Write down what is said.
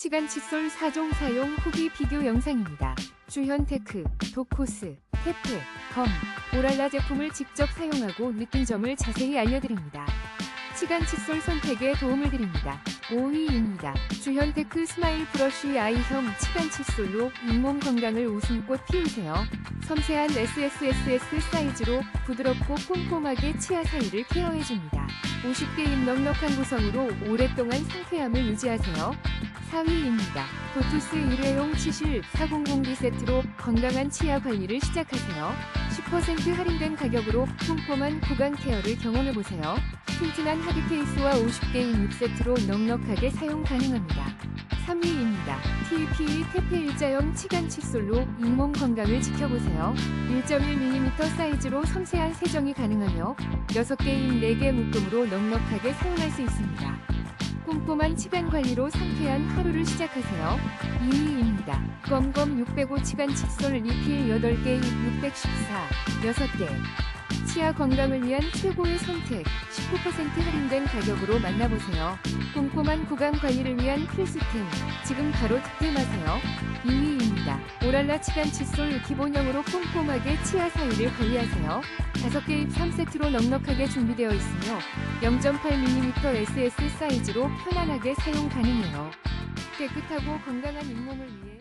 시간 칫솔 4종 사용 후기 비교 영상입니다. 주현 테크, 도코스, 테프, 검, 오랄라 제품을 직접 사용하고 느낀 점을 자세히 알려드립니다. 시간 칫솔 선택에 도움을 드립니다. 5위입니다. 주현 테크 스마일 브러쉬 아이형 시간 칫솔로 잇몸 건강을 웃음꽃 피우세요. 섬세한 SSSS 사이즈로 부드럽고 꼼꼼하게 치아 사이를 케어해줍니다. 50개인 넉넉한 구성으로 오랫동안 상쾌함을 유지하세요. 4위입니다. 도투스 일회용 치실 400D 세트로 건강한 치아 관리를 시작하세요. 10% 할인된 가격으로 꼼꼼한 구강 케어를 경험해보세요. 튼튼한 하드 케이스와 50개인 6세트로 넉넉하게 사용 가능합니다. 3위입니다. TPE 테페 일자형 치간 칫솔로 잇몸 건강을 지켜보세요. 1.1mm 사이즈로 섬세한 세정이 가능하며 6개인 4개 묶음으로 넉넉하게 사용할 수 있습니다. 꼼꼼한 치간 관리로 상쾌한 하루를 시작하세요. 2위입니다. 검검 605 치간 칫솔 리필 8개 614 6개 치아 건강을 위한 최고의 선택 19% 할인된 가격으로 만나보세요. 꼼꼼한 구강 관리를 위한 필수템 지금 바로 득템하세요. 2위 오랄라 치간 칫솔 기본형으로 꼼꼼하게 치아 사이를 관리하세요. 5개 입 3세트로 넉넉하게 준비되어 있으며 0.8mm SS 사이즈로 편안하게 사용 가능해요. 깨끗하고 건강한 잇몸을 위해